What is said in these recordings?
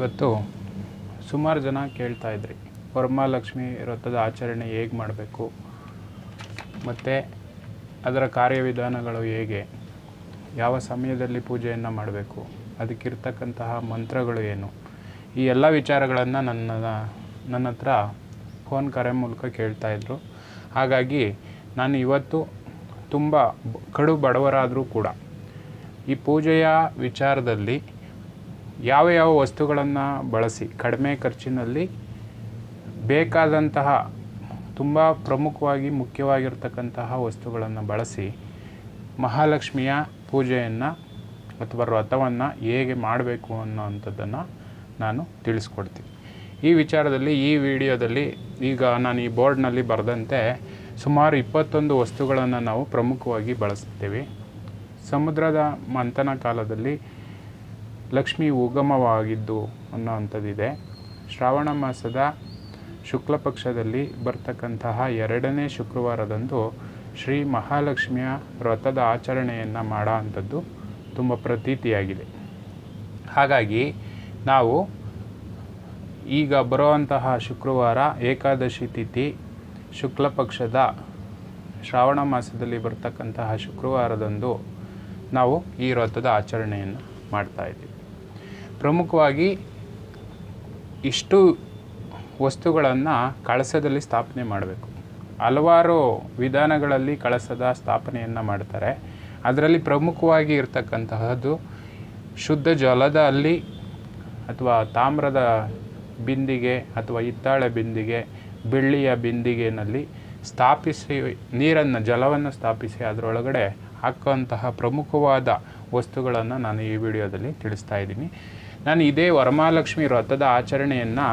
ಇವತ್ತು ಸುಮಾರು ಜನ ಕೇಳ್ತಾ ಇದ್ರಿ. ವರಮಹಾಲಕ್ಷ್ಮಿ ವ್ರತದ ಆಚರಣೆ ಹೇಗೆ ಮಾಡಬೇಕು? ಮತ್ತು ಅದರ ಕಾರ್ಯವಿಧಾನಗಳು ಹೇಗೆ? ಯಾವ ಸಮಯದಲ್ಲಿ ಪೂಜೆಯನ್ನು ಮಾಡಬೇಕು? ಅದಕ್ಕಿರ್ತಕ್ಕಂತಹ ಮಂತ್ರಗಳು ಏನು? ಈ ಎಲ್ಲ ವಿಚಾರಗಳನ್ನು ನನ್ನ ನನ್ನ ಹತ್ರ ಫೋನ್ ಕರೆ ಮೂಲಕ ಕೇಳ್ತಾ ಇದ್ರು. ಹಾಗಾಗಿ ನಾನು ಇವತ್ತು ತುಂಬ ಕಡು ಬಡವರಾದರೂ ಕೂಡ ಈ ಪೂಜೆಯ ವಿಚಾರದಲ್ಲಿ ಯಾವ ಯಾವ ವಸ್ತುಗಳನ್ನು ಬಳಸಿ ಕಡಿಮೆ ಖರ್ಚಿನಲ್ಲಿ ಬೇಕಾದಂತಹ ತುಂಬ ಪ್ರಮುಖವಾಗಿ ಮುಖ್ಯವಾಗಿರ್ತಕ್ಕಂತಹ ವಸ್ತುಗಳನ್ನು ಬಳಸಿ ಮಹಾಲಕ್ಷ್ಮಿಯ ಪೂಜೆಯನ್ನು ಅಥವಾ ವ್ರತವನ್ನು ಹೇಗೆ ಮಾಡಬೇಕು ಅನ್ನೋವಂಥದ್ದನ್ನು ನಾನು ತಿಳಿಸ್ಕೊಡ್ತೀನಿ. ಈ ವಿಚಾರದಲ್ಲಿ ಈ ವಿಡಿಯೋದಲ್ಲಿ ಈಗ ನಾನು ಈ ಬೋರ್ಡ್ನಲ್ಲಿ ಬರೆದಂತೆ ಸುಮಾರು ಇಪ್ಪತ್ತೊಂದು ವಸ್ತುಗಳನ್ನು ನಾವು ಪ್ರಮುಖವಾಗಿ ಬಳಸ್ತೀವಿ. ಸಮುದ್ರದ ಮಂಥನ ಕಾಲದಲ್ಲಿ ಲಕ್ಷ್ಮಿ ಉಗಮವಾಗಿದ್ದು ಅನ್ನೋವಂಥದ್ದಿದೆ ಶ್ರಾವಣ ಮಾಸದ ಶುಕ್ಲ ಪಕ್ಷದಲ್ಲಿ ಬರ್ತಕ್ಕಂತಹ ಎರಡನೇ ಶುಕ್ರವಾರದಂದು ಶ್ರೀ ಮಹಾಲಕ್ಷ್ಮಿಯ ವ್ರತದ ಆಚರಣೆಯನ್ನು ಮಾಡೋ ಅಂಥದ್ದು ತುಂಬ ಪ್ರತೀತಿಯಾಗಿದೆ. ಹಾಗಾಗಿ ನಾವು ಈಗ ಬರುವಂತಹ ಶುಕ್ರವಾರ ಏಕಾದಶಿ ತಿಥಿ ಶುಕ್ಲ ಪಕ್ಷದ ಶ್ರಾವಣ ಮಾಸದಲ್ಲಿ ಬರ್ತಕ್ಕಂತಹ ಶುಕ್ರವಾರದಂದು ನಾವು ಈ ವ್ರತದ ಆಚರಣೆಯನ್ನು ಮಾಡ್ತಾ ಇದ್ದೀವಿ. ಪ್ರಮುಖವಾಗಿ ಇಷ್ಟು ವಸ್ತುಗಳನ್ನು ಕಳಸದಲ್ಲಿ ಸ್ಥಾಪನೆ ಮಾಡಬೇಕು. ಹಲವಾರು ವಿಧಾನಗಳಲ್ಲಿ ಕಳಸದ ಸ್ಥಾಪನೆಯನ್ನು ಮಾಡ್ತಾರೆ. ಅದರಲ್ಲಿ ಪ್ರಮುಖವಾಗಿ ಇರತಕ್ಕಂತಹದ್ದು ಶುದ್ಧ ಜಲದ ಅಲ್ಲಿ ಅಥವಾ ತಾಮ್ರದ ಬಿಂದಿಗೆ ಅಥವಾ ಹಿತ್ತಾಳೆ ಬಿಂದಿಗೆ, ಬೆಳ್ಳಿಯ ಬಿಂದಿಗೆನಲ್ಲಿ ಸ್ಥಾಪಿಸಿ ನೀರನ್ನು, ಜಲವನ್ನು ಸ್ಥಾಪಿಸಿ ಅದರೊಳಗಡೆ ಹಾಕುವಂತಹ ಪ್ರಮುಖವಾದ ವಸ್ತುಗಳನ್ನು ನಾನು ಈ ವಿಡಿಯೋದಲ್ಲಿ ತಿಳಿಸ್ತಾ ಇದ್ದೀನಿ. ನಾನು ಇದೇ ವರಮಹಾಲಕ್ಷ್ಮಿ ವ್ರತದ ಆಚರಣೆಯನ್ನು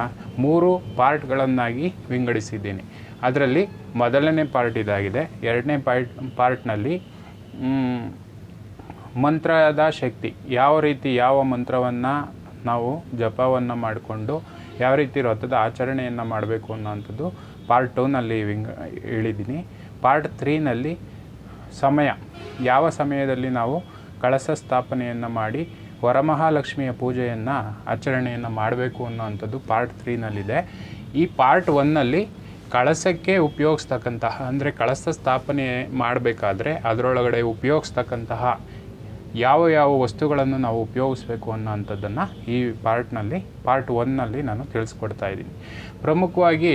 ಮೂರು ಪಾರ್ಟ್ಗಳನ್ನಾಗಿ ವಿಂಗಡಿಸಿದ್ದೀನಿ. ಅದರಲ್ಲಿ ಮೊದಲನೇ ಪಾರ್ಟ್ ಇದಾಗಿದೆ, ಎರಡನೇ ಪಾರ್ಟ್, ಪಾರ್ಟ್ನಲ್ಲಿ ಮಂತ್ರದ ಶಕ್ತಿ, ಯಾವ ರೀತಿ ಯಾವ ಮಂತ್ರವನ್ನು ನಾವು ಜಪವನ್ನು ಮಾಡಿಕೊಂಡು ಯಾವ ರೀತಿ ವ್ರತದ ಆಚರಣೆಯನ್ನು ಮಾಡಬೇಕು ಅನ್ನೋಂಥದ್ದು ಪಾರ್ಟ್ ಟೂನಲ್ಲಿ ವಿಂಗ, ಹೇಳಿದ್ದೀನಿ. ಪಾರ್ಟ್ ತ್ರೀನಲ್ಲಿ ಸಮಯ, ಯಾವ ಸಮಯದಲ್ಲಿ ನಾವು ಕಳಸ ಸ್ಥಾಪನೆಯನ್ನು ಮಾಡಿ ವರಮಹಾಲಕ್ಷ್ಮಿಯ ಪೂಜೆಯನ್ನು, ಆಚರಣೆಯನ್ನು ಮಾಡಬೇಕು ಅನ್ನೋವಂಥದ್ದು ಪಾರ್ಟ್ ತ್ರೀನಲ್ಲಿದೆ ಈ ಪಾರ್ಟ್ ಒನ್ನಲ್ಲಿ ಕಳಸಕ್ಕೆ ಉಪಯೋಗಿಸ್ತಕ್ಕಂತಹ, ಅಂದರೆ ಕಳಸ ಸ್ಥಾಪನೆ ಮಾಡಬೇಕಾದ್ರೆ ಅದರೊಳಗಡೆ ಉಪಯೋಗಿಸ್ತಕ್ಕಂತಹ ಯಾವ ಯಾವ ವಸ್ತುಗಳನ್ನು ನಾವು ಉಪಯೋಗಿಸ್ಬೇಕು ಅನ್ನೋವಂಥದ್ದನ್ನು ಈ ಪಾರ್ಟ್ನಲ್ಲಿ ಪಾರ್ಟ್ ಒನ್ನಲ್ಲಿ ನಾನು ತಿಳಿಸ್ಕೊಡ್ತಾ ಇದ್ದೀನಿ. ಪ್ರಮುಖವಾಗಿ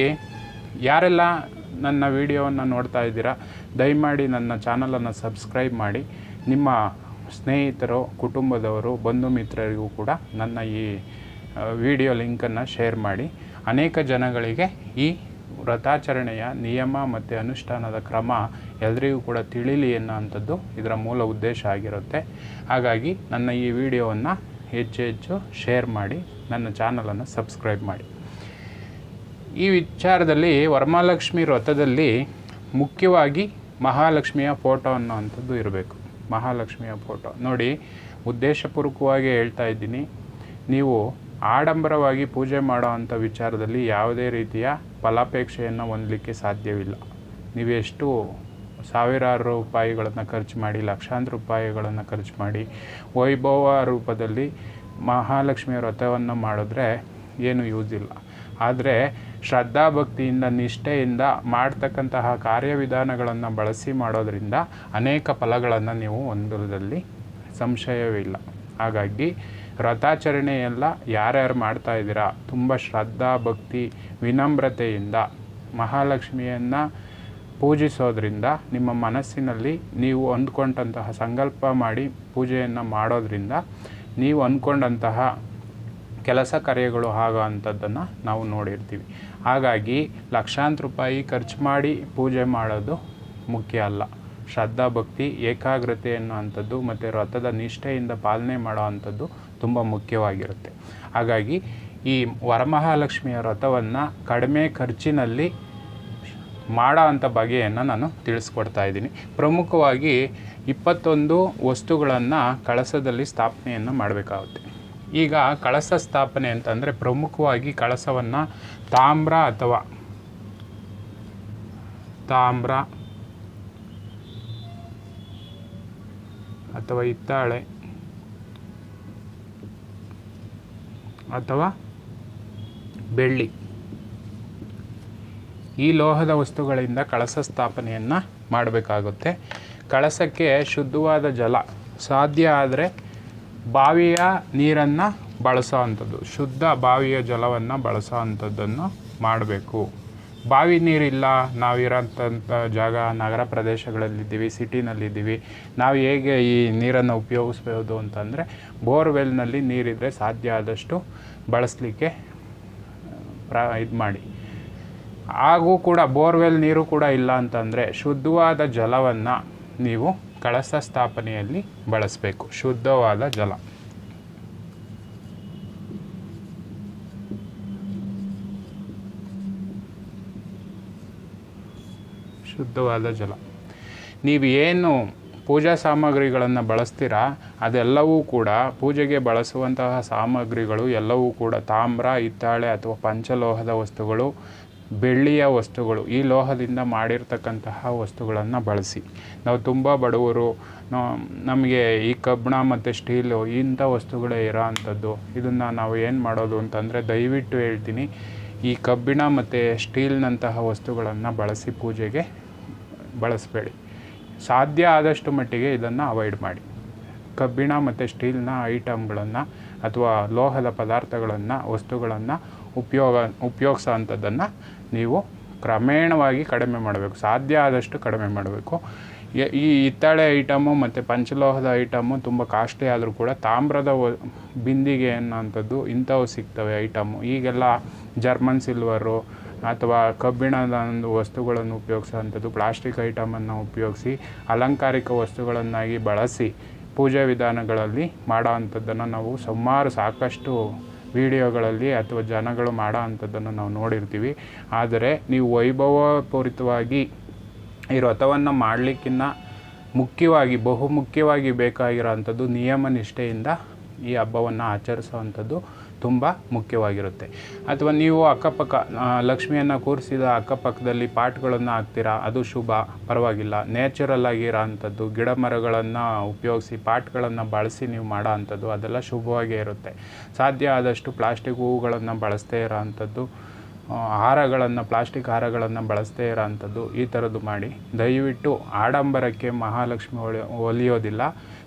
ಯಾರೆಲ್ಲ ನನ್ನ ವಿಡಿಯೋವನ್ನು ನೋಡ್ತಾ ಇದ್ದೀರಾ, ದಯಮಾಡಿ ನನ್ನ ಚಾನಲನ್ನು ಸಬ್ಸ್ಕ್ರೈಬ್ ಮಾಡಿ. ನಿಮ್ಮ ಸ್ನೇಹಿತರು, ಕುಟುಂಬದವರು, ಬಂಧು ಮಿತ್ರರಿಗೂ ಕೂಡ ನನ್ನ ಈ ವಿಡಿಯೋ ಲಿಂಕನ್ನು ಶೇರ್ ಮಾಡಿ. ಅನೇಕ ಜನಗಳಿಗೆ ಈ ವ್ರತಾಚರಣೆಯ ನಿಯಮ ಮತ್ತು ಅನುಷ್ಠಾನದ ಕ್ರಮ ಎಲ್ಲರಿಗೂ ಕೂಡ ತಿಳಿಲಿ ಅನ್ನೋವಂಥದ್ದು ಇದರ ಮೂಲ ಉದ್ದೇಶ ಆಗಿರುತ್ತೆ. ಹಾಗಾಗಿ ನನ್ನ ಈ ವಿಡಿಯೋವನ್ನು ಹೆಚ್ಚು ಹೆಚ್ಚು ಶೇರ್ ಮಾಡಿ, ನನ್ನ ಚಾನಲನ್ನು ಸಬ್ಸ್ಕ್ರೈಬ್ ಮಾಡಿ. ಈ ವಿಚಾರದಲ್ಲಿ ವರಮಹಾಲಕ್ಷ್ಮಿ ವ್ರತದಲ್ಲಿ ಮುಖ್ಯವಾಗಿ ಮಹಾಲಕ್ಷ್ಮಿಯ ಫೋಟೋ ಅನ್ನೋವಂಥದ್ದು ಇರಬೇಕು. ಮಹಾಲಕ್ಷ್ಮಿಯ ಫೋಟೋ ನೋಡಿ, ಉದ್ದೇಶಪೂರ್ವಕವಾಗಿ ಹೇಳ್ತಾ ಇದ್ದೀನಿ, ನೀವು ಆಡಂಬರವಾಗಿ ಪೂಜೆ ಮಾಡೋ ಅಂಥ ವಿಚಾರದಲ್ಲಿ ಯಾವುದೇ ರೀತಿಯ ಫಲಾಪೇಕ್ಷೆಯನ್ನು ಹೊಂದಲಿಕ್ಕೆ ಸಾಧ್ಯವಿಲ್ಲ. ನೀವೆಷ್ಟು ಸಾವಿರಾರು ರೂಪಾಯಿಗಳನ್ನು ಖರ್ಚು ಮಾಡಿ, ಲಕ್ಷಾಂತರ ರೂಪಾಯಿಗಳನ್ನು ಖರ್ಚು ಮಾಡಿ, ವೈಭವ ರೂಪದಲ್ಲಿ ಮಹಾಲಕ್ಷ್ಮಿಯ ವ್ರತವನ್ನು ಮಾಡಿದ್ರೆ ಏನು ಯೂಸ್ ಇಲ್ಲ. ಆದರೆ ಶ್ರದ್ಧಾಭಕ್ತಿಯಿಂದ, ನಿಷ್ಠೆಯಿಂದ ಮಾಡ್ತಕ್ಕಂತಹ ಕಾರ್ಯವಿಧಾನಗಳನ್ನು ಬಳಸಿ ಮಾಡೋದರಿಂದ ಅನೇಕ ಫಲಗಳನ್ನು ನೀವು ಹೊಂದಿರೋದಲ್ಲಿ ಸಂಶಯವಿಲ್ಲ ಹಾಗಾಗಿ ವ್ರತಾಚರಣೆಯೆಲ್ಲ ಯಾರ್ಯಾರು ಮಾಡ್ತಾ ಇದ್ದೀರಾ, ತುಂಬ ಶ್ರದ್ಧಾ, ಭಕ್ತಿ, ವಿನಮ್ರತೆಯಿಂದ, ಮಹಾಲಕ್ಷ್ಮಿಯನ್ನು ಪೂಜಿಸೋದ್ರಿಂದ ನಿಮ್ಮ ಮನಸ್ಸಿನಲ್ಲಿ ನೀವು ಹೊಂದ್ಕೊಂಡಂತಹ ಸಂಕಲ್ಪ ಮಾಡಿ ಪೂಜೆಯನ್ನು ಮಾಡೋದ್ರಿಂದ ನೀವು ಅಂದ್ಕೊಂಡಂತಹ ಕೆಲಸ ಕಾರ್ಯಗಳು ಆಗೋ ಅಂಥದ್ದನ್ನು ನಾವು ನೋಡಿರ್ತೀವಿ. ಹಾಗಾಗಿ ಲಕ್ಷಾಂತರ ರೂಪಾಯಿ ಖರ್ಚು ಮಾಡಿ ಪೂಜೆ ಮಾಡೋದು ಮುಖ್ಯ ಅಲ್ಲ. ಶ್ರದ್ಧಾ ಭಕ್ತಿ, ಏಕಾಗ್ರತೆ ಅನ್ನುವಂಥದ್ದು ಮತ್ತು ರಥದ ನಿಷ್ಠೆಯಿಂದ ಪಾಲನೆ ಮಾಡೋ ಅಂಥದ್ದು ತುಂಬ ಮುಖ್ಯವಾಗಿರುತ್ತೆ. ಹಾಗಾಗಿ ಈ ವರಮಹಾಲಕ್ಷ್ಮಿಯ ವ್ರತವನ್ನು ಕಡಿಮೆ ಖರ್ಚಿನಲ್ಲಿ ಮಾಡೋ ಅಂಥ ಬಗೆಯನ್ನು ನಾನು ತಿಳಿಸ್ಕೊಡ್ತಾ ಇದ್ದೀನಿ. ಪ್ರಮುಖವಾಗಿ ಇಪ್ಪತ್ತೊಂದು ವಸ್ತುಗಳನ್ನು ಕಳಸದಲ್ಲಿ ಸ್ಥಾಪನೆಯನ್ನು ಮಾಡಬೇಕಾಗುತ್ತೆ. ಈಗ ಕಳಸ ಸ್ಥಾಪನೆ ಅಂತಂದರೆ ಪ್ರಮುಖವಾಗಿ ಕಳಸವನ್ನು ತಾಮ್ರ ಅಥವಾ ತಾಮ್ರ ಅಥವಾ ಹಿತ್ತಾಳೆ ಅಥವಾ ಬೆಳ್ಳಿ. ಈ ಲೋಹದ ವಸ್ತುಗಳಿಂದ ಕಳಸ ಸ್ಥಾಪನೆಯನ್ನು ಮಾಡಬೇಕಾಗುತ್ತೆ. ಕಳಸಕ್ಕೆ ಶುದ್ಧವಾದ ಜಲ ಸಾಧ್ಯ ಆದರೆ ಬಾವಿಯ ನೀರನ್ನು ಬಳಸೋ ಅಂಥದ್ದು. ಶುದ್ಧ ಬಾವಿಯ ಜಲವನ್ನು ಬಳಸೋ ಮಾಡಬೇಕು. ಬಾವಿ ನೀರಿಲ್ಲ ನಾವಿರೋಂಥ ಜಾಗ ನಗರ ಪ್ರದೇಶಗಳಲ್ಲಿದ್ದೀವಿ, ಸಿಟಿನಲ್ಲಿದ್ದೀವಿ. ನಾವು ಹೇಗೆ ಈ ನೀರನ್ನು ಉಪಯೋಗಿಸ್ಬೋದು ಅಂತಂದರೆ, ಬೋರ್ವೆಲ್ನಲ್ಲಿ ನೀರಿದ್ದರೆ ಸಾಧ್ಯ ಆದಷ್ಟು ಬಳಸಲಿಕ್ಕೆ, ಪ್ರ, ಇದು ಮಾಡಿ. ಹಾಗೂ ಕೂಡ ಬೋರ್ವೆಲ್ ನೀರು ಕೂಡ ಇಲ್ಲ ಅಂತಂದರೆ ಶುದ್ಧವಾದ ಜಲವನ್ನು ನೀವು ಕಳಸ ಸ್ಥಾಪನೆಯಲ್ಲಿ ಬಳಸಬೇಕು. ಶುದ್ಧವಾದ ಜಲ. ಶುದ್ಧವಾದ ಜಲ. ನೀವು ಏನು ಪೂಜಾ ಸಾಮಗ್ರಿಗಳನ್ನು ಬಳಸ್ತೀರಾ, ಅದೆಲ್ಲವೂ ಕೂಡ ಪೂಜೆಗೆ ಬಳಸುವಂತಹ ಸಾಮಗ್ರಿಗಳು ಎಲ್ಲವೂ ಕೂಡ ತಾಮ್ರ, ಹಿತ್ತಾಳೆ ಅಥವಾ ಪಂಚಲೋಹದ ವಸ್ತುಗಳು ಬೆಳ್ಳಿಯ ವಸ್ತುಗಳು, ಈ ಲೋಹದಿಂದ ಮಾಡಿರ್ತಕ್ಕಂತಹ ವಸ್ತುಗಳನ್ನು ಬಳಸಿ. ನಾವು ತುಂಬ ಬಡವರು ನಮಗೆ ಈ ಕಬ್ಬಿಣ ಮತ್ತು ಸ್ಟೀಲು ಇಂಥ ವಸ್ತುಗಳೇ ಇರೋ ಅಂಥದ್ದು. ಇದನ್ನು ನಾವು ಏನು ಮಾಡೋದು ಅಂತಂದರೆ ದಯವಿಟ್ಟು ಹೇಳ್ತೀನಿ, ಈ ಕಬ್ಬಿಣ ಮತ್ತು ಸ್ಟೀಲ್ನಂತಹ ವಸ್ತುಗಳನ್ನು ಬಳಸಿ ಪೂಜೆಗೆ ಬಳಸಬೇಡಿ. ಸಾಧ್ಯ ಆದಷ್ಟು ಮಟ್ಟಿಗೆ ಇದನ್ನು ಅವಾಯ್ಡ್ ಮಾಡಿ. ಕಬ್ಬಿಣ ಮತ್ತು ಸ್ಟೀಲ್ನ ಐಟಮ್ಗಳನ್ನು ಅಥವಾ ಲೋಹದ ಪದಾರ್ಥಗಳನ್ನು, ವಸ್ತುಗಳನ್ನು ಉಪಯೋಗ, ಉಪಯೋಗಿಸೋ ಅಂಥದ್ದನ್ನು ನೀವು ಕ್ರಮೇಣವಾಗಿ ಕಡಿಮೆ ಮಾಡಬೇಕು. ಸಾಧ್ಯ ಆದಷ್ಟು ಕಡಿಮೆ ಮಾಡಬೇಕು. ಈ ಹಿತ್ತಾಳೆ ಐಟಮು ಮತ್ತು ಪಂಚಲೋಹದ ಐಟಮು ತುಂಬ ಕಾಸ್ಟ್ಲಿ ಆದರೂ ಕೂಡ ತಾಮ್ರದ ಬಿಂದಿಗೆ ಅನ್ನೋಂಥದ್ದು ಇಂಥವು ಸಿಗ್ತವೆ ಐಟಮು ಈಗೆಲ್ಲ ಜರ್ಮನ್ ಸಿಲ್ವರು ಅಥವಾ ಕಬ್ಬಿಣದ ಒಂದು ವಸ್ತುಗಳನ್ನು ಉಪಯೋಗಿಸೋವಂಥದ್ದು ಪ್ಲಾಸ್ಟಿಕ್ ಐಟಮನ್ನು ಉಪಯೋಗಿಸಿ, ಅಲಂಕಾರಿಕ ವಸ್ತುಗಳನ್ನಾಗಿ ಬಳಸಿ, ಪೂಜಾ ವಿಧಾನಗಳಲ್ಲಿ ಮಾಡೋ ಅಂಥದ್ದನ್ನು ನಾವು ಸುಮಾರು ಸಾಕಷ್ಟು ವಿಡಿಯೋಗಳಲ್ಲಿ ಅಥವಾ ಜನಗಳು ಮಾಡೋ ಅಂಥದ್ದನ್ನು ನಾವು ನೋಡಿರ್ತೀವಿ. ಆದರೆ ನೀವು ವೈಭವಪೂರಿತವಾಗಿ ಈ ವ್ರತವನ್ನು ಮಾಡಲಿಕ್ಕಿನ್ನ ಮುಖ್ಯವಾಗಿ, ಬಹುಮುಖ್ಯವಾಗಿ ಬೇಕಾಗಿರೋ ಅಂಥದ್ದು ನಿಯಮ ನಿಷ್ಠೆಯಿಂದ ಈ ಹಬ್ಬವನ್ನು ಆಚರಿಸುವಂಥದ್ದು ತುಂಬ ಮುಖ್ಯವಾಗಿರುತ್ತೆ. ಅಥವಾ ನೀವು ಅಕ್ಕಪಕ್ಕ ಲಕ್ಷ್ಮಿಯನ್ನು ಕೂರಿಸಿದ ಅಕ್ಕಪಕ್ಕದಲ್ಲಿ ಪಾಟ್ಗಳನ್ನು ಹಾಕ್ತೀರಾ, ಅದು ಶುಭ, ಪರವಾಗಿಲ್ಲ. ನ್ಯಾಚುರಲ್ ಆಗಿರೋ ಅಂಥದ್ದು ಗಿಡ ಮರಗಳನ್ನು ಉಪಯೋಗಿಸಿ, ಪಾಟ್ಗಳನ್ನು ಬಳಸಿ ನೀವು ಮಾಡೋ ಅಂಥದ್ದು, ಅದೆಲ್ಲ ಶುಭವಾಗೇ ಇರುತ್ತೆ. ಸಾಧ್ಯ ಆದಷ್ಟು ಪ್ಲಾಸ್ಟಿಕ್ ಹೂವುಗಳನ್ನು ಬಳಸದೇ ಇರೋ ಅಂಥದ್ದು ಹಾರಗಳನ್ನು, ಪ್ಲಾಸ್ಟಿಕ್ ಹಾರಗಳನ್ನು ಬಳಸದೇ ಇರೋ ಅಂಥದ್ದು, ಈ ಥರದ್ದು ಮಾಡಿ. ದಯವಿಟ್ಟು ಆಡಂಬರಕ್ಕೆ ಮಹಾಲಕ್ಷ್ಮಿ ಒಲಿಯೋದಿಲ್ಲ.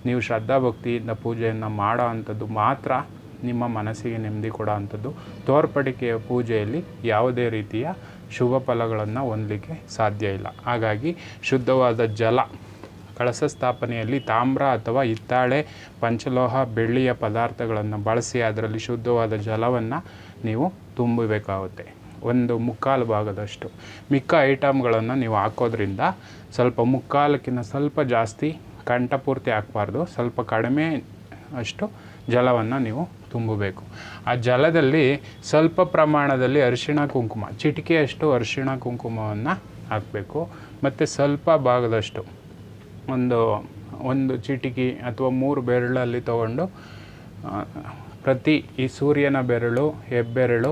ನೀವು ಶ್ರದ್ಧಾಭಕ್ತಿಯಿಂದ ಪೂಜೆಯನ್ನು ಮಾಡೋ ಅಂಥದ್ದು ಮಾತ್ರ ನಿಮ್ಮ ಮನಸ್ಸಿಗೆ ನೆಮ್ಮದಿ ಕೊಡೋ ಅಂಥದ್ದು. ತೋರ್ಪಡಿಕೆಯ ಪೂಜೆಯಲ್ಲಿ ಯಾವುದೇ ರೀತಿಯ ಶುಭ ಫಲಗಳನ್ನು ಹೊಂದಲಿಕ್ಕೆ ಸಾಧ್ಯ ಇಲ್ಲ. ಹಾಗಾಗಿ ಶುದ್ಧವಾದ ಜಲ, ಕಳಸ ಸ್ಥಾಪನೆಯಲ್ಲಿ ತಾಮ್ರ ಅಥವಾ ಹಿತ್ತಾಳೆ, ಪಂಚಲೋಹ, ಬೆಳ್ಳಿಯ ಪದಾರ್ಥಗಳನ್ನು ಬಳಸಿ ಅದರಲ್ಲಿ ಶುದ್ಧವಾದ ಜಲವನ್ನು ನೀವು ತುಂಬಬೇಕಾಗುತ್ತೆ. ಒಂದು ಮುಕ್ಕಾಲು ಭಾಗದಷ್ಟು. ಮಿಕ್ಕ ಐಟಮ್ಗಳನ್ನು ನೀವು ಹಾಕೋದ್ರಿಂದ ಸ್ವಲ್ಪ ಮುಕ್ಕಾಲಕ್ಕಿಂತ ಸ್ವಲ್ಪ ಜಾಸ್ತಿ ಕಂಠಪೂರ್ತಿ ಹಾಕಬಾರ್ದು. ಸ್ವಲ್ಪ ಕಡಿಮೆ ಅಷ್ಟು ಜಲವನ್ನು ನೀವು ತುಂಬಬೇಕು. ಆ ಜಲದಲ್ಲಿ ಸ್ವಲ್ಪ ಪ್ರಮಾಣದಲ್ಲಿ ಅರಿಶಿಣ ಕುಂಕುಮ, ಚಿಟಿಕೆಯಷ್ಟು ಅರಿಶಿಣ ಕುಂಕುಮವನ್ನು ಹಾಕಬೇಕು. ಮತ್ತು ಸ್ವಲ್ಪ ಭಾಗದಷ್ಟು ಒಂದು ಒಂದು ಚಿಟಿಕೆ ಅಥವಾ ಮೂರು ಬೆರಳಲ್ಲಿ ತಗೊಂಡು ಪ್ರತಿ ಈ ಸೂರ್ಯನ ಬೆರಳು, ಹೆಬ್ಬೆರಳು,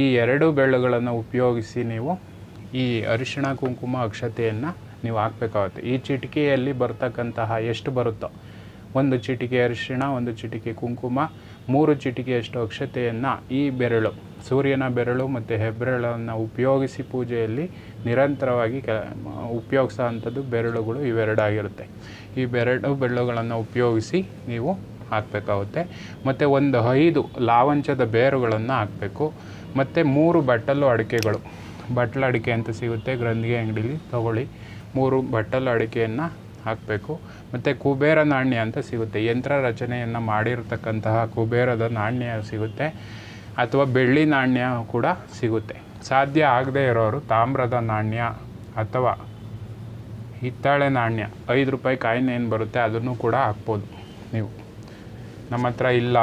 ಈ ಎರಡು ಬೆರಳುಗಳನ್ನು ಉಪಯೋಗಿಸಿ ನೀವು ಈ ಅರಿಶಿಣ ಕುಂಕುಮ ಅಕ್ಷತೆಯನ್ನು ನೀವು ಹಾಕಬೇಕಾಗುತ್ತೆ. ಈ ಚಿಟಿಕೆಯಲ್ಲಿ ಬರ್ತಕ್ಕಂತಹ ಎಷ್ಟು ಬರುತ್ತೋ, ಒಂದು ಚಿಟಿಕೆ ಅರಿಶಿಣ, ಒಂದು ಚಿಟಿಕೆ ಕುಂಕುಮ ಮೂರು ಚಿಟಿಕೆಯಷ್ಟು ಅಕ್ಷತೆಯನ್ನು ಈ ಬೆರಳು, ಸೂರ್ಯನ ಬೆರಳು ಮತ್ತು ಹೆಬ್ಬೆರಳನ್ನು ಉಪಯೋಗಿಸಿ ಪೂಜೆಯಲ್ಲಿ ನಿರಂತರವಾಗಿ ಕೆ ಉಪಯೋಗಿಸೋ ಬೆರಳುಗಳು ಇವೆರಡಾಗಿರುತ್ತೆ. ಈ ಬೆರಳು ಬೆರಳುಗಳನ್ನು ಉಪಯೋಗಿಸಿ ನೀವು ಹಾಕಬೇಕಾಗುತ್ತೆ. ಮತ್ತು ಒಂದು ಐದು ಲಾವಂಚದ ಬೇರುಗಳನ್ನು ಹಾಕಬೇಕು. ಮತ್ತು ಮೂರು ಬಟ್ಟಲು ಅಡಿಕೆಗಳು. ಬಟ್ಟಲು ಅಡಿಕೆ ಅಂತ ಸಿಗುತ್ತೆ. ಗ್ರಂಥಿಗೆ ಅಂಗಡೀಲಿ ತಗೊಳ್ಳಿ. ಮೂರು ಬಟ್ಟಲು ಅಡಿಕೆಯನ್ನು ಹಾಕಬೇಕು. ಮತ್ತು ಕುಬೇರ ನಾಣ್ಯ ಅಂತ ಸಿಗುತ್ತೆ. ಯಂತ್ರ ರಚನೆಯನ್ನು ಮಾಡಿರ್ತಕ್ಕಂತಹ ಕುಬೇರದ ನಾಣ್ಯ ಸಿಗುತ್ತೆ. ಅಥವಾ ಬೆಳ್ಳಿ ನಾಣ್ಯ ಕೂಡ ಸಿಗುತ್ತೆ. ಸಾಧ್ಯ ಆಗದೇ ಇರೋರು ತಾಮ್ರದ ನಾಣ್ಯ ಅಥವಾ ಹಿತ್ತಾಳೆ ನಾಣ್ಯ, ಐದು ರೂಪಾಯಿ ಕಾಯಿನ್ ಏನು ಬರುತ್ತೆ ಅದನ್ನು ಕೂಡ ಹಾಕ್ಬೋದು ನೀವು. ನಮ್ಮ ಹತ್ರ ಇಲ್ಲ,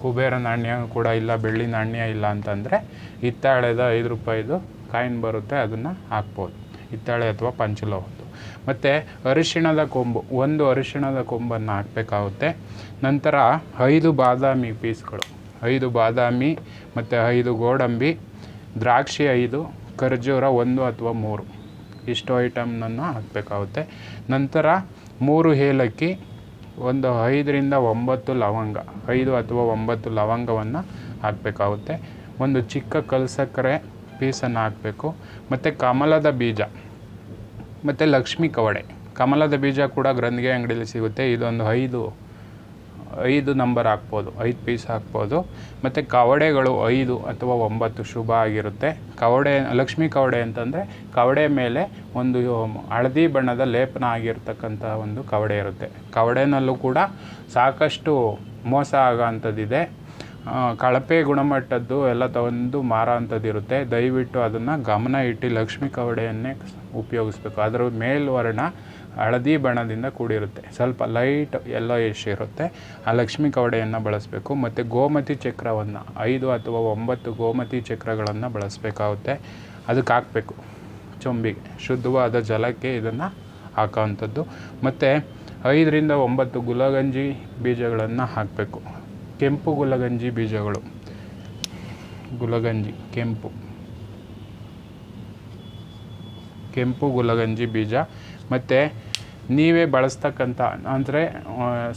ಕುಬೇರ ನಾಣ್ಯ ಕೂಡ ಇಲ್ಲ, ಬೆಳ್ಳಿ ನಾಣ್ಯ ಇಲ್ಲ ಅಂತಂದರೆ ಹಿತ್ತಾಳೆದ ಐದು ರೂಪಾಯಿದು ಕಾಯಿನ್ ಬರುತ್ತೆ, ಅದನ್ನು ಹಾಕ್ಬೋದು. ಹಿತ್ತಾಳೆ ಅಥವಾ ಪಂಚಲೋಹದ್ದು. ಮತ್ತು ಅರಿಶಿಣದ ಕೊಂಬು, ಒಂದು ಅರಿಶಿಣದ ಕೊಂಬನ್ನು ಹಾಕಬೇಕಾಗುತ್ತೆ. ನಂತರ ಐದು ಬಾದಾಮಿ ಪೀಸ್ಗಳು, ಐದು ಬಾದಾಮಿ ಮತ್ತು ಐದು ಗೋಡಂಬಿ, ದ್ರಾಕ್ಷಿ ಐದು, ಖರ್ಜೂರ ಒಂದು ಅಥವಾ ಮೂರು. ಇಷ್ಟು ಐಟಮ್ನನ್ನು ಹಾಕಬೇಕಾಗುತ್ತೆ. ನಂತರ ಮೂರು ಏಲಕ್ಕಿ, ಒಂದು ಐದರಿಂದ ಒಂಬತ್ತು ಲವಂಗ, ಐದು ಅಥವಾ ಒಂಬತ್ತು ಲವಂಗವನ್ನು ಹಾಕಬೇಕಾಗುತ್ತೆ. ಒಂದು ಚಿಕ್ಕ ಕಲ್ಸಕ್ಕರೆ ಪೀಸನ್ನು ಹಾಕಬೇಕು. ಮತ್ತು ಕಮಲದ ಬೀಜ ಮತ್ತು ಲಕ್ಷ್ಮಿ ಕವಡೆ. ಕಮಲದ ಬೀಜ ಕೂಡ ಗ್ರಂಥಿಗೆ ಅಂಗಡಿಯಲ್ಲಿ ಸಿಗುತ್ತೆ. ಇದೊಂದು ಐದು ಐದು ನಂಬರ್ ಹಾಕ್ಬೋದು. ಐದು ಪೀಸ್ ಹಾಕ್ಬೋದು. ಮತ್ತು ಕವಡೆಗಳು ಐದು ಅಥವಾ ಒಂಬತ್ತು ಶುಭ ಆಗಿರುತ್ತೆ. ಕವಡೆ ಲಕ್ಷ್ಮಿ ಕವಡೆ ಅಂತಂದರೆ ಕವಡೆ ಮೇಲೆ ಒಂದು ಹಳದಿ ಬಣ್ಣದ ಲೇಪನ ಆಗಿರ್ತಕ್ಕಂಥ ಒಂದು ಕವಡೆ ಇರುತ್ತೆ. ಕವಡೆನಲ್ಲೂ ಕೂಡ ಸಾಕಷ್ಟು ಮೋಸ ಆಗೋ ಅಂಥದ್ದಿದೆ ಆ, ಕಳಪೆ ಗುಣಮಟ್ಟದ್ದು ಎಲ್ಲ ತಗೊಂಡು ಮಾರೋ ಅಂಥದ್ದಿರುತ್ತೆ ದಯವಿಟ್ಟು ಅದನ್ನು ಗಮನ ಇಟ್ಟು ಲಕ್ಷ್ಮಿ ಕವಡೆಯನ್ನೇ ಉಪಯೋಗಿಸ್ಬೇಕು. ಅದರ ಮೇಲ್ವರ್ಣ ಹಳದಿ ಬಣ್ಣದಿಂದ ಕೂಡಿರುತ್ತೆ. ಸ್ವಲ್ಪ ಲೈಟ್ ಎಲ್ಲೋ ಇಶ್ ಇರುತ್ತೆ. ಆ ಲಕ್ಷ್ಮಿ ಕವಡೆಯನ್ನು ಬಳಸಬೇಕು. ಮತ್ತು ಗೋಮತಿ ಚಕ್ರವನ್ನು ಐದು ಅಥವಾ ಒಂಬತ್ತು ಗೋಮತಿ ಚಕ್ರಗಳನ್ನು ಬಳಸಬೇಕಾಗುತ್ತೆ. ಅದಕ್ಕೆ ಹಾಕಬೇಕು. ಚೊಂಬಿಗೆ. ಶುದ್ಧವಾದ ಜಲಕ್ಕೆ ಇದನ್ನು ಹಾಕೋವಂಥದ್ದು. ಮತ್ತು ಐದರಿಂದ ಒಂಬತ್ತು ಗುಲಗಂಜಿ ಬೀಜಗಳನ್ನು ಹಾಕಬೇಕು. ಕೆಂಪು ಗುಲಗಂಜಿ ಬೀಜಗಳು. ಗುಲಗಂಜಿ, ಕೆಂಪು. ಕೆಂಪು ಗುಲಗಂಜಿ ಬೀಜ. ಮತ್ತು ನೀವೇ ಬಳಸ್ತಕ್ಕಂಥ, ಅಂದರೆ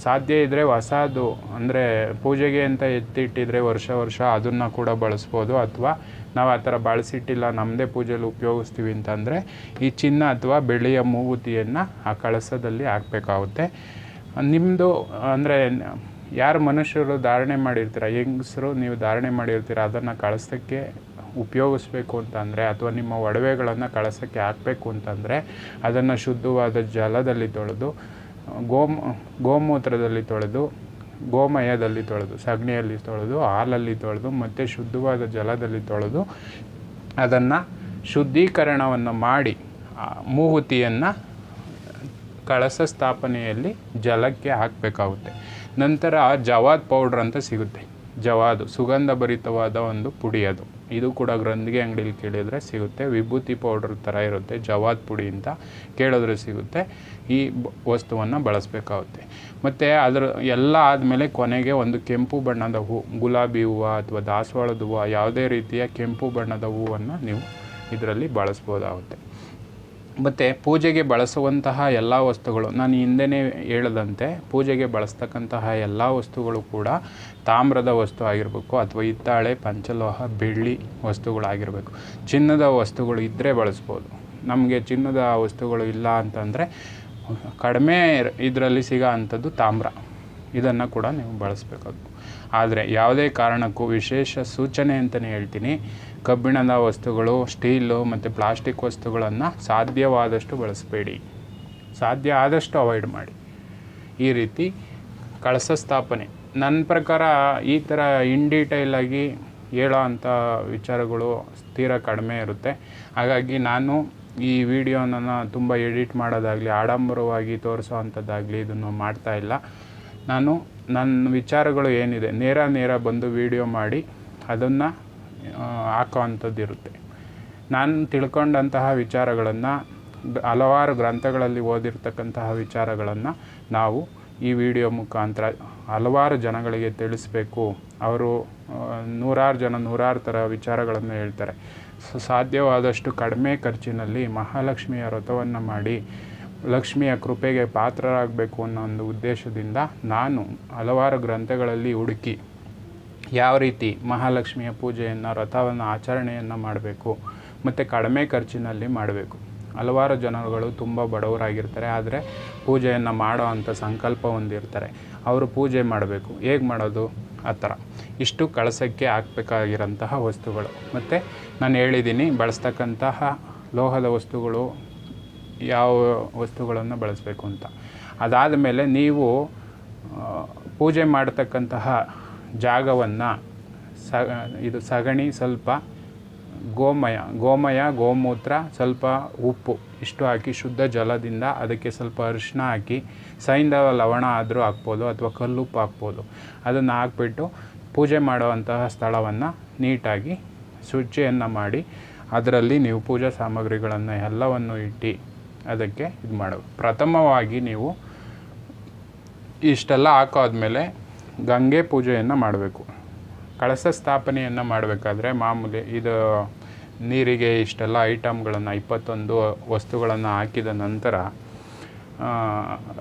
ಸಾಧ್ಯ ಇದ್ದರೆ ಹೊಸದು, ಅಂದರೆ, ಪೂಜೆಗೆ ಅಂತ ಎತ್ತಿಟ್ಟಿದ್ರೆ ವರ್ಷ ವರ್ಷ ಅದನ್ನು ಕೂಡ ಬಳಸ್ಬೋದು. ಅಥವಾ ನಾವು ಆ ಥರ ಬಳಸಿಟ್ಟಿಲ್ಲ ನಮ್ಮದೇ ಪೂಜೆಯಲ್ಲಿ ಉಪಯೋಗಿಸ್ತೀವಿ ಅಂತಂದರೆ, ಈ ಚಿನ್ನ ಅಥವಾ ಬೆಳ್ಳಿಯ ಮೂಗುತಿಯನ್ನು ಆ ಕಳಸದಲ್ಲಿ ಹಾಕಬೇಕಾಗುತ್ತೆ. ನಿಮ್ಮದು ಅಂದರೆ, ಯಾರು ಮನುಷ್ಯರು ಧಾರಣೆ ಮಾಡಿರ್ತೀರ? ಹೆಂಗಸರು ನೀವು ಧಾರಣೆ ಮಾಡಿರ್ತೀರ? ಅದನ್ನು ಕಳಿಸೋಕ್ಕೆ ಉಪಯೋಗಿಸ್ಬೇಕು ಅಂತಂದರೆ, ಅಥವಾ ನಿಮ್ಮ ಒಡವೆಗಳನ್ನು ಕಳಸಕ್ಕೆ ಹಾಕಬೇಕು ಅಂತಂದರೆ, ಅದನ್ನು ಶುದ್ಧವಾದ ಜಲದಲ್ಲಿ ತೊಳೆದು, ಗೋಮ್, ಗೋಮೂತ್ರದಲ್ಲಿ ತೊಳೆದು, ಗೋಮಯದಲ್ಲಿ ತೊಳೆದು, ಸಗಣಿಯಲ್ಲಿ ತೊಳೆದು, ಹಾಲಲ್ಲಿ ತೊಳೆದು, ಮತ್ತು ಶುದ್ಧವಾದ ಜಲದಲ್ಲಿ ತೊಳೆದು, ಅದನ್ನು ಶುದ್ಧೀಕರಣವನ್ನು ಮಾಡಿ ಮೂಹುತಿಯನ್ನು ಕಳಸ ಸ್ಥಾಪನೆಯಲ್ಲಿ ಜಲಕ್ಕೆ ಹಾಕಬೇಕಾಗುತ್ತೆ. ನಂತರ ಜವಾದ್ ಪೌಡ್ರ್ ಅಂತ ಸಿಗುತ್ತೆ. ಜವಾದು, ಸುಗಂಧಭರಿತವಾದ ಒಂದು ಪುಡಿ ಅದು. ಇದು ಕೂಡ ಗ್ರಂಥಿಗೆ ಅಂಗಡಿಲಿ ಕೇಳಿದರೆ ಸಿಗುತ್ತೆ. ವಿಭೂತಿ ಪೌಡ್ರ್ ಥರ ಇರುತ್ತೆ. ಜವಾದ್ ಪುಡಿ ಅಂತ ಕೇಳಿದ್ರೆ ಸಿಗುತ್ತೆ. ಈ ವಸ್ತುವನ್ನು ಬಳಸಬೇಕಾಗುತ್ತೆ. ಮತ್ತು ಅದರ ಎಲ್ಲ ಆದಮೇಲೆ ಕೊನೆಗೆ ಒಂದು ಕೆಂಪು ಬಣ್ಣದ ಹೂ, ಗುಲಾಬಿ ಹೂವು ಅಥವಾ ದಾಸವಾಳದ ಹೂವು, ಯಾವುದೇ ರೀತಿಯ ಕೆಂಪು ಬಣ್ಣದ ಹೂವನ್ನು ನೀವು ಇದರಲ್ಲಿ ಬಳಸ್ಬೋದಾಗುತ್ತೆ. ಮತ್ತು ಪೂಜೆಗೆ ಬಳಸುವಂತಹ ಎಲ್ಲ ವಸ್ತುಗಳು, ನಾನು ಹಿಂದೆನೇ ಹೇಳದಂತೆ ಪೂಜೆಗೆ ಬಳಸ್ತಕ್ಕಂತಹ ಎಲ್ಲ ವಸ್ತುಗಳು ಕೂಡ ತಾಮ್ರದ ವಸ್ತು ಆಗಿರಬೇಕು ಅಥವಾ ಹಿತ್ತಾಳೆ, ಪಂಚಲೋಹ, ಬೆಳ್ಳಿ ವಸ್ತುಗಳಾಗಿರಬೇಕು. ಚಿನ್ನದ ವಸ್ತುಗಳು ಇದ್ದರೆ ಬಳಸ್ಬೋದು. ನಮಗೆ ಚಿನ್ನದ ವಸ್ತುಗಳು ಇಲ್ಲ ಅಂತಂದರೆ ಕಡಿಮೆ ಇದರಲ್ಲಿ ಸಿಗೋ ಅಂಥದ್ದು ತಾಮ್ರ. ಇದನ್ನು ಕೂಡ ನೀವು ಬಳಸಬೇಕಾಗುತ್ತೆ ಆದರೆ ಯಾವುದೇ ಕಾರಣಕ್ಕೂ ವಿಶೇಷ ಸೂಚನೆ ಅಂತಲೇ ಹೇಳ್ತೀನಿ. ಕಬ್ಬಿಣದ ವಸ್ತುಗಳು, ಸ್ಟೀಲು ಮತ್ತು ಪ್ಲಾಸ್ಟಿಕ್ ವಸ್ತುಗಳನ್ನು ಸಾಧ್ಯವಾದಷ್ಟು ಬಳಸಬೇಡಿ. ಸಾಧ್ಯ ಆದಷ್ಟು ಅವಾಯ್ಡ್ ಮಾಡಿ. ಈ ರೀತಿ ಕಳಸ ಸ್ಥಾಪನೆ. ನನ್ನ ಪ್ರಕಾರ ಈ ಥರ ಇನ್ ಡೀಟೈಲಾಗಿ ಹೇಳೋ ಅಂಥ ವಿಚಾರಗಳು ತೀರ ಕಡಿಮೆ ಇರುತ್ತೆ. ಹಾಗಾಗಿ ನಾನು ಈ ವಿಡಿಯೋನ ತುಂಬ ಎಡಿಟ್ ಮಾಡೋದಾಗಲಿ, ಆಡಂಬರವಾಗಿ ತೋರಿಸೋ ಅಂಥದ್ದಾಗಲಿ ಇದನ್ನು ಮಾಡ್ತಾ ಇಲ್ಲ. ನಾನು ನನ್ನ ವಿಚಾರಗಳು ಏನಿದೆ, ನೇರ ನೇರ ಬಂದು ವಿಡಿಯೋ ಮಾಡಿ ಅದನ್ನು ಹಾಕೋ ಇರುತ್ತೆ ನಾನು ತಿಳ್ಕೊಂಡಂತಹ ವಿಚಾರಗಳನ್ನು ಹಲವಾರು ಗ್ರಂಥಗಳಲ್ಲಿ ಓದಿರ್ತಕ್ಕಂತಹ ವಿಚಾರಗಳನ್ನು ನಾವು ಈ ವಿಡಿಯೋ ಮುಖಾಂತರ ಹಲವಾರು ಜನಗಳಿಗೆ ತಿಳಿಸ್ಬೇಕು. ಅವರು ನೂರಾರು ಜನ ನೂರಾರು ಥರ ವಿಚಾರಗಳನ್ನು ಹೇಳ್ತಾರೆ. ಸಾಧ್ಯವಾದಷ್ಟು ಕಡಿಮೆ ಖರ್ಚಿನಲ್ಲಿ ಮಹಾಲಕ್ಷ್ಮಿಯ ವ್ರತವನ್ನು ಮಾಡಿ, ಲಕ್ಷ್ಮಿಯ ಕೃಪೆಗೆ ಪಾತ್ರರಾಗಬೇಕು ಅನ್ನೋ ಒಂದು ಉದ್ದೇಶದಿಂದ ನಾನು ಹಲವಾರು ಗ್ರಂಥಗಳಲ್ಲಿ ಹುಡುಕಿ ಯಾವ ರೀತಿ ಮಹಾಲಕ್ಷ್ಮಿಯ ಪೂಜೆಯನ್ನು, ರಥವನ್ನು, ಆಚರಣೆಯನ್ನು ಮಾಡಬೇಕು, ಮತ್ತು ಕಡಿಮೆ ಖರ್ಚಿನಲ್ಲಿ ಮಾಡಬೇಕು. ಹಲವಾರು ಜನಗಳು ತುಂಬ ಬಡವರಾಗಿರ್ತಾರೆ, ಆದರೆ ಪೂಜೆಯನ್ನು ಮಾಡೋ ಅಂಥ ಸಂಕಲ್ಪ ಹೊಂದಿರ್ತಾರೆ. ಅವರು ಪೂಜೆ ಮಾಡಬೇಕು. ಹೇಗೆ ಮಾಡೋದು? ಆ ಥರ. ಇಷ್ಟು ಕಳಸಕ್ಕೆ ಹಾಕಬೇಕಾಗಿರೋಂತಹ ವಸ್ತುಗಳು. ಮತ್ತು ನಾನು ಹೇಳಿದ್ದೀನಿ ಬಳಸ್ತಕ್ಕಂತಹ ಲೋಹದ ವಸ್ತುಗಳು ಯಾವ ವಸ್ತುಗಳನ್ನು ಬಳಸಬೇಕು ಅಂತ. ಅದಾದ ಮೇಲೆ ನೀವು ಪೂಜೆ ಮಾಡತಕ್ಕಂತಹ ಜಾಗವನ್ನು ಸ, ಇದು ಸಗಣಿ ಸ್ವಲ್ಪ ಗೋಮಯ ಗೋಮಯ, ಗೋಮೂತ್ರ, ಸ್ವಲ್ಪ ಉಪ್ಪು ಇಷ್ಟು ಹಾಕಿ ಶುದ್ಧ ಜಲದಿಂದ ಅದಕ್ಕೆ ಸ್ವಲ್ಪ ಅರಿಶಿನ ಹಾಕಿ ಸೈಂಧವ ಲವಣ ಆದರೂ ಹಾಕ್ಬೋದು ಅಥವಾ ಕಲ್ಲುಪ್ಪು ಹಾಕ್ಬೋದು. ಅದನ್ನು ಹಾಕ್ಬಿಟ್ಟು ಪೂಜೆ ಮಾಡುವಂತಹ ಸ್ಥಳವನ್ನು ನೀಟಾಗಿ ಶುಚಿಯನ್ನು ಮಾಡಿ ಅದರಲ್ಲಿ ನೀವು ಪೂಜಾ ಸಾಮಗ್ರಿಗಳನ್ನು ಎಲ್ಲವನ್ನು ಇಟ್ಟು ಅದಕ್ಕೆ ಇದು ಮಾಡಬೇಕು ಪ್ರಥಮವಾಗಿ ನೀವು ಇಷ್ಟೆಲ್ಲ ಹಾಕಾದ್ಮೇಲೆ ಗಂಗೆ ಪೂಜೆಯನ್ನು ಮಾಡಬೇಕು. ಕಳಸ ಸ್ಥಾಪನೆಯನ್ನು ಮಾಡಬೇಕಾದ್ರೆ ಮಾಮೂಲಿ ಇದು ನೀರಿಗೆ ಇಷ್ಟೆಲ್ಲ ಐಟಮ್ಗಳನ್ನು, ಇಪ್ಪತ್ತೊಂದು ವಸ್ತುಗಳನ್ನು ಹಾಕಿದ ನಂತರ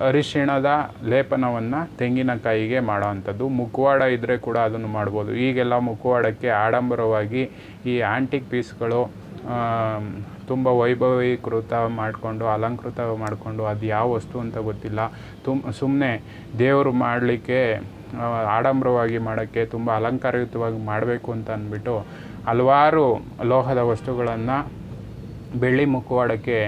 ಅರಿಶಿಣದ ಲೇಪನವನ್ನು ತೆಂಗಿನಕಾಯಿಗೆ ಮಾಡೋವಂಥದ್ದು ಮುಖವಾಡ ಇದ್ದರೆ ಕೂಡ ಅದನ್ನು ಮಾಡ್ಬೋದು. ಈಗೆಲ್ಲ ಮುಖವಾಡಕ್ಕೆ ಆಡಂಬರವಾಗಿ ಈ ಆ್ಯಂಟಿಕ್ ಪೀಸ್ಗಳು ತುಂಬ ವೈಭವೀಕೃತ ಮಾಡಿಕೊಂಡು, ಅಲಂಕೃತ ಮಾಡಿಕೊಂಡು ಅದು ಯಾವ ವಸ್ತು ಅಂತ ಗೊತ್ತಿಲ್ಲ. ತುಮ್ ಸುಮ್ಮನೆ ದೇವರು ಮಾಡಲಿಕ್ಕೆ ಆಡಂಬರವಾಗಿ ಮಾಡೋಕ್ಕೆ ತುಂಬ ಅಲಂಕಾರಯುತವಾಗಿ ಮಾಡಬೇಕು ಅಂತ ಅಂದ್ಬಿಟ್ಟು ಹಲವಾರು ಲೋಹದ ವಸ್ತುಗಳನ್ನು ಬೆಳ್ಳಿ ಮುಖವಾಡಕ್ಕೆ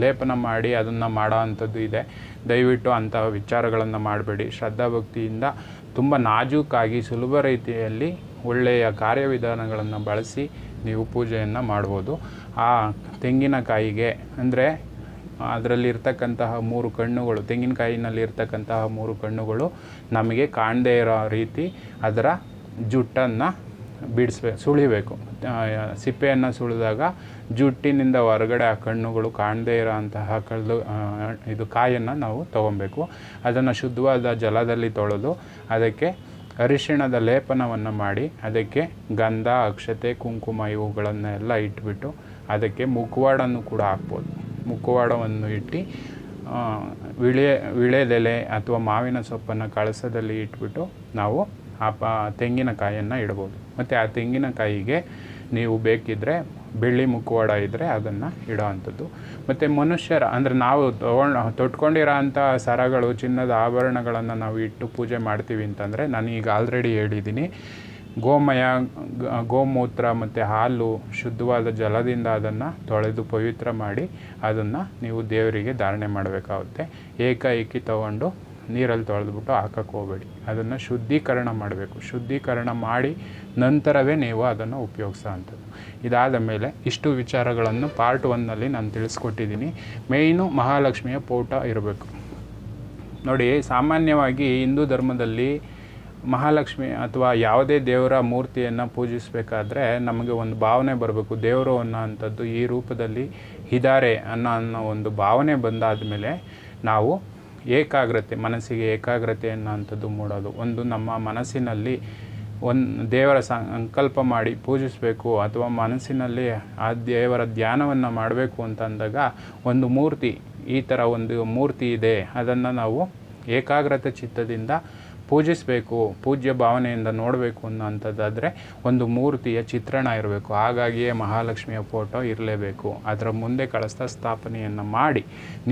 ಲೇಪನ ಮಾಡಿ ಅದನ್ನು ಮಾಡೋ ಅಂಥದ್ದು ಇದೆ. ದಯವಿಟ್ಟು ಅಂತಹ ವಿಚಾರಗಳನ್ನು ಮಾಡಬೇಡಿ. ಶ್ರದ್ಧಾಭಕ್ತಿಯಿಂದ ತುಂಬ ನಾಜೂಕಾಗಿ, ಸುಲಭ ರೀತಿಯಲ್ಲಿ ಒಳ್ಳೆಯ ಕಾರ್ಯವಿಧಾನಗಳನ್ನು ಬಳಸಿ ನೀವು ಪೂಜೆಯನ್ನು ಮಾಡ್ಬೋದು. ಆ ತೆಂಗಿನಕಾಯಿಗೆ ಅಂದರೆ ಅದರಲ್ಲಿ ಇರ್ತಕ್ಕಂತಹ ಮೂರು ಕಣ್ಣುಗಳು ತೆಂಗಿನಕಾಯಿನಲ್ಲಿ ಇರ್ತಕ್ಕಂತಹ ಮೂರು ಕಣ್ಣುಗಳು ನಮಗೆ ಕಾಣದೇ ಇರೋ ರೀತಿ ಅದರ ಜುಟ್ಟನ್ನು ಬಿಡಿಸ್ಬೇಕು ಸುಳಿಬೇಕು. ಸಿಪ್ಪೆಯನ್ನು ಸುಳಿದಾಗ ಜುಟ್ಟಿನಿಂದ ಹೊರಗಡೆ ಆ ಕಣ್ಣುಗಳು ಕಾಣದೇ ಇರೋ ಅಂತಹ ಕಳೆದು ಇದು ಕಾಯನ್ನು ನಾವು ತೊಗೊಬೇಕು. ಅದನ್ನು ಶುದ್ಧವಾದ ಜಲದಲ್ಲಿ ತೊಳೆದು ಅದಕ್ಕೆ ಅರಿಶಿಣದ ಲೇಪನವನ್ನು ಮಾಡಿ, ಅದಕ್ಕೆ ಗಂಧ, ಅಕ್ಷತೆ, ಕುಂಕುಮ ಇವುಗಳನ್ನೆಲ್ಲ ಇಟ್ಬಿಟ್ಟು ಅದಕ್ಕೆ ಮುಖವಾಡನ್ನು ಕೂಡ ಹಾಕ್ಬೋದು. ಮುಖವಾಡವನ್ನು ಇಟ್ಟು ವಿಳೆ ವಿಳೆದೆಲೆ ಅಥವಾ ಮಾವಿನ ಸೊಪ್ಪನ್ನು ಕಳಸದಲ್ಲಿ ಇಟ್ಬಿಟ್ಟು ನಾವು ಆ ಪ ತೆಂಗಿನಕಾಯಿಯನ್ನು ಇಡ್ಬೋದು ಮತ್ತು ಆ ತೆಂಗಿನಕಾಯಿಗೆ ನೀವು ಬೇಕಿದ್ದರೆ ಬೆಳ್ಳಿ ಮುಖವಾಡ ಇದ್ದರೆ ಅದನ್ನು ಇಡೋ ಅಂಥದ್ದು ಮತ್ತು ಮನುಷ್ಯರ, ಅಂದರೆ ನಾವು ತೊಗೊಂಡು ಸರಗಳು, ಚಿನ್ನದ ಆಭರಣಗಳನ್ನು ನಾವು ಇಟ್ಟು ಪೂಜೆ ಮಾಡ್ತೀವಿ ಅಂತಂದರೆ ನಾನು ಈಗ ಆಲ್ರೆಡಿ ಹೇಳಿದ್ದೀನಿ ಗೋಮಯ ಗೋಮೂತ್ರ ಮತ್ತು ಹಾಲು ಶುದ್ಧವಾದ ಜಲದಿಂದ ಅದನ್ನು ತೊಳೆದು ಪವಿತ್ರ ಮಾಡಿ ಅದನ್ನು ನೀವು ದೇವರಿಗೆ ಧಾರಣೆ ಮಾಡಬೇಕಾಗುತ್ತೆ. ಏಕಾಏಕಿ ತಗೊಂಡು ನೀರಲ್ಲಿ ತೊಳೆದ್ಬಿಟ್ಟು ಹಾಕಕ್ಕೆ ಹೋಗಬೇಡಿ. ಅದನ್ನು ಶುದ್ಧೀಕರಣ ಮಾಡಬೇಕು. ಶುದ್ಧೀಕರಣ ಮಾಡಿ ನಂತರವೇ ನೀವು ಅದನ್ನು ಉಪಯೋಗಿಸೋ ಅಂಥದ್ದು ಇದಾದ ಮೇಲೆ ಇಷ್ಟು ವಿಚಾರಗಳನ್ನು ಪಾರ್ಟ್ ಒನ್ನಲ್ಲಿ ನಾನು ತಿಳಿಸ್ಕೊಟ್ಟಿದ್ದೀನಿ. ಮೇಯ್ನು ಮಹಾಲಕ್ಷ್ಮಿಯ ಪೋಟ ಇರಬೇಕು. ನೋಡಿ, ಸಾಮಾನ್ಯವಾಗಿ ಹಿಂದೂ ಧರ್ಮದಲ್ಲಿ ಮಹಾಲಕ್ಷ್ಮಿ ಅಥವಾ ಯಾವುದೇ ದೇವರ ಮೂರ್ತಿಯನ್ನು ಪೂಜಿಸಬೇಕಾದ್ರೆ ನಮಗೆ ಒಂದು ಭಾವನೆ ಬರಬೇಕು. ದೇವರು ಅನ್ನೋ ಅಂಥದ್ದು ಈ ರೂಪದಲ್ಲಿ ಇದ್ದಾರೆ ಅನ್ನೋ ಅನ್ನೋ ಒಂದು ಭಾವನೆ ಬಂದಾದ ಮೇಲೆ ನಾವು ಏಕಾಗ್ರತೆ, ಮನಸ್ಸಿಗೆ ಏಕಾಗ್ರತೆ ಅನ್ನೋ ಅಂಥದ್ದು ಮೂಡೋದು. ಒಂದು ನಮ್ಮ ಮನಸ್ಸಿನಲ್ಲಿ ಒಂದು ದೇವರ ಸಂಕಲ್ಪ ಮಾಡಿ ಪೂಜಿಸಬೇಕು ಅಥವಾ ಮನಸ್ಸಿನಲ್ಲಿ ಆ ದೇವರ ಧ್ಯಾನವನ್ನು ಮಾಡಬೇಕು ಅಂತ ಅಂದಾಗ ಒಂದು ಮೂರ್ತಿ, ಈ ಥರ ಒಂದು ಮೂರ್ತಿ ಇದೆ. ಅದನ್ನು ನಾವು ಏಕಾಗ್ರತೆ ಚಿತ್ತದಿಂದ ಪೂಜಿಸಬೇಕು, ಪೂಜ್ಯ ಭಾವನೆಯಿಂದ ನೋಡಬೇಕು ಅನ್ನೋಂಥದ್ದಾದರೆ ಒಂದು ಮೂರ್ತಿಯ ಚಿತ್ರಣ ಇರಬೇಕು. ಹಾಗಾಗಿಯೇ ಮಹಾಲಕ್ಷ್ಮಿಯ ಫೋಟೋ ಇರಲೇಬೇಕು. ಅದರ ಮುಂದೆ ಕಳಸ ಸ್ಥಾಪನೆಯನ್ನು ಮಾಡಿ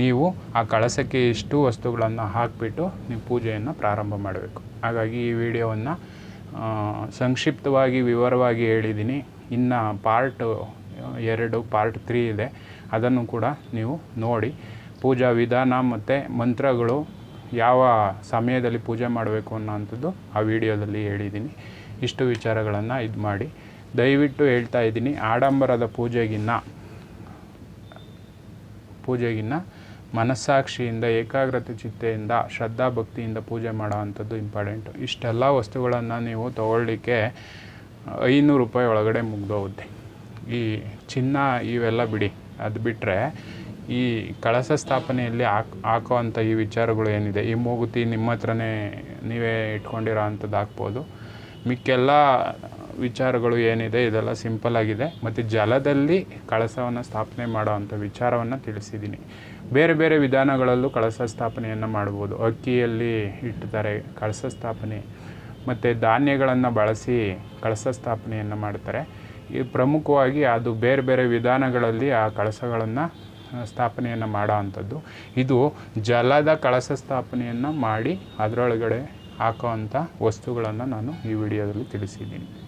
ನೀವು ಆ ಕಳಸಕ್ಕೆ ಇಷ್ಟು ವಸ್ತುಗಳನ್ನು ಹಾಕಿಬಿಟ್ಟು ನೀವು ಪೂಜೆಯನ್ನು ಪ್ರಾರಂಭ ಮಾಡಬೇಕು. ಹಾಗಾಗಿ ಈ ವಿಡಿಯೋವನ್ನು ಸಂಕ್ಷಿಪ್ತವಾಗಿ, ವಿವರವಾಗಿ ಹೇಳಿದ್ದೀನಿ ಇನ್ನು ಪಾರ್ಟ್ ಎರಡು ಪಾರ್ಟ್ ತ್ರೀ ಇದೆ. ಅದನ್ನು ಕೂಡ ನೀವು ನೋಡಿ. ಪೂಜಾ ವಿಧಾನ ಮತ್ತು ಮಂತ್ರಗಳು ಯಾವ ಸಮಯದಲ್ಲಿ ಪೂಜೆ ಮಾಡಬೇಕು ಅನ್ನೋವಂಥದ್ದು ಆ ವಿಡಿಯೋದಲ್ಲಿ ಹೇಳಿದ್ದೀನಿ. ಇಷ್ಟು ವಿಚಾರಗಳನ್ನು ಇದು ಮಾಡಿ. ದಯವಿಟ್ಟು ಹೇಳ್ತಾ ಇದ್ದೀನಿ, ಆಡಂಬರದ ಪೂಜೆಗಿನ್ನ ಪೂಜೆಗಿನ್ನ ಮನಸ್ಸಾಕ್ಷಿಯಿಂದ, ಏಕಾಗ್ರತೆ ಚಿತ್ತೆಯಿಂದ, ಶ್ರದ್ಧಾ ಭಕ್ತಿಯಿಂದ ಪೂಜೆ ಮಾಡೋ ಅಂಥದ್ದು ಇಂಪಾರ್ಟೆಂಟು. ಇಷ್ಟೆಲ್ಲ ವಸ್ತುಗಳನ್ನು ನೀವು ತಗೊಳ್ಳಿಕ್ಕೆ ಐನೂರು ರೂಪಾಯಿ ಒಳಗಡೆ ಮುಗ್ದೋಗುತ್ತೆ. ಈ ಚಿನ್ನ ಇವೆಲ್ಲ ಬಿಡಿ, ಅದು ಬಿಟ್ಟರೆ ಈ ಕಳಸ ಸ್ಥಾಪನೆಯಲ್ಲಿ ಹಾಕ್ ಹಾಕೋವಂಥ ಈ ವಿಚಾರಗಳು ಏನಿದೆ? ಈ ಮೂಗುತಿ ನಿಮ್ಮ ಹತ್ರನೇ ನೀವೇ ಇಟ್ಕೊಂಡಿರೋ ಅಂಥದ್ದು ಹಾಕ್ಬೋದು ಮಿಕ್ಕೆಲ್ಲ ವಿಚಾರಗಳು ಏನಿದೆ? ಇದೆಲ್ಲ ಸಿಂಪಲ್ ಆಗಿದೆ. ಮತ್ತು ಜಲದಲ್ಲಿ ಕಳಸವನ್ನು ಸ್ಥಾಪನೆ ಮಾಡೋ ಅಂಥ ವಿಚಾರವನ್ನು ತಿಳಿಸಿದ್ದೀನಿ. ಬೇರೆ ಬೇರೆ ವಿಧಾನಗಳಲ್ಲೂ ಕಳಸ ಸ್ಥಾಪನೆಯನ್ನು ಮಾಡ್ಬೋದು. ಅಕ್ಕಿಯಲ್ಲಿ ಇಡ್ತಾರೆ ಕಳಸ ಸ್ಥಾಪನೆ. ಮತ್ತು ಧಾನ್ಯಗಳನ್ನು ಬಳಸಿ ಕಳಸ ಸ್ಥಾಪನೆಯನ್ನು ಮಾಡ್ತಾರೆ. ಈ ಪ್ರಮುಖವಾಗಿ ಅದು ಬೇರೆ ಬೇರೆ ವಿಧಾನಗಳಲ್ಲಿ ಆ ಕಳಸಗಳನ್ನು ಸ್ಥಾಪನೆಯನ್ನು ಮಾಡೋ ಅಂಥದ್ದು. ಇದು ಜಲದ ಕಳಸ ಸ್ಥಾಪನೆಯನ್ನು ಮಾಡಿ ಅದರೊಳಗಡೆ ಹಾಕೋ ಅಂಥ ವಸ್ತುಗಳನ್ನು ನಾನು ಈ ವಿಡಿಯೋದಲ್ಲಿ ತಿಳಿಸಿದ್ದೀನಿ.